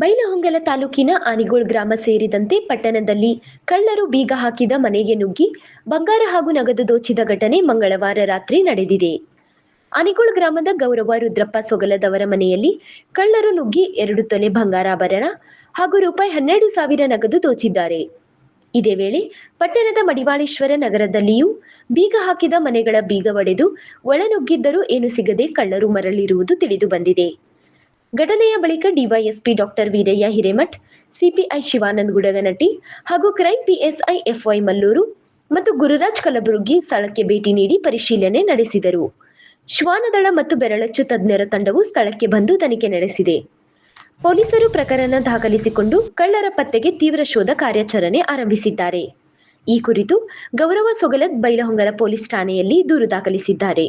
ಬೈಲಹೊಂಗಲ ತಾಲೂಕಿನ ಆನಿಗೋಳ್ ಗ್ರಾಮ ಸೇರಿದಂತೆ ಪಟ್ಟಣದಲ್ಲಿ ಕಳ್ಳರು ಬೀಗ ಹಾಕಿದ ಮನೆಗೆ ನುಗ್ಗಿ ಬಂಗಾರ ಹಾಗೂ ನಗದು ದೋಚಿದ ಘಟನೆ ಮಂಗಳವಾರ ರಾತ್ರಿ ನಡೆದಿದೆ. ಆನಿಗೋಳ್ ಗ್ರಾಮದ ಗೌರವ ರುದ್ರಪ್ಪ ಸೊಗಲದವರ ಮನೆಯಲ್ಲಿ ಕಳ್ಳರು ನುಗ್ಗಿ ಎರಡು ತೊಲೆ ಬಂಗಾರಾಭರಣ ಹಾಗೂ ರೂಪಾಯಿ ಹನ್ನೆರಡು ಸಾವಿರ ನಗದು ದೋಚಿದ್ದಾರೆ. ಇದೇ ವೇಳೆ ಪಟ್ಟಣದ ಮಡಿವಾಳೇಶ್ವರ ನಗರದಲ್ಲಿಯೂ ಬೀಗ ಹಾಕಿದ ಮನೆಗಳ ಬೀಗ ಒಡೆದು ಒಳನುಗ್ಗಿದ್ದರೂ ಏನು ಸಿಗದೆ ಕಳ್ಳರು ಮರಳಿರುವುದು ತಿಳಿದು ಬಂದಿದೆ. ಘಟನೆಯ ಬಳಿಕ DYSP doctor Veeraiah Hiremath, CPI Shivanand Gudaganatti ಹಾಗೂ ಕ್ರೈಂ ಪಿಎಸ್ಐ ಎಫ್ವೈ ಮಲ್ಲೂರು ಮತ್ತು ಗುರುರಾಜ್ ಕಲಬುರಗಿ ಸ್ಥಳಕ್ಕೆ ಭೇಟಿ ನೀಡಿ ಪರಿಶೀಲನೆ ನಡೆಸಿದರು. ಶ್ವಾನದಳ ಮತ್ತು ಬೆರಳಚ್ಚು ತಜ್ಞರ ತಂಡವು ಸ್ಥಳಕ್ಕೆ ಬಂದು ತನಿಖೆ ನಡೆಸಿದೆ. ಪೊಲೀಸರು ಪ್ರಕರಣ ದಾಖಲಿಸಿಕೊಂಡು ಕಳ್ಳರ ಪತ್ತೆಗೆ ತೀವ್ರ ಶೋಧ ಕಾರ್ಯಾಚರಣೆ ಆರಂಭಿಸಿದ್ದಾರೆ. ಈ ಕುರಿತು ಗೌರವ ಸೊಗಲತ್ ಬೈಲಹೊಂಗಲ ಪೊಲೀಸ್ ಠಾಣೆಯಲ್ಲಿ ದೂರು ದಾಖಲಿಸಿದ್ದಾರೆ.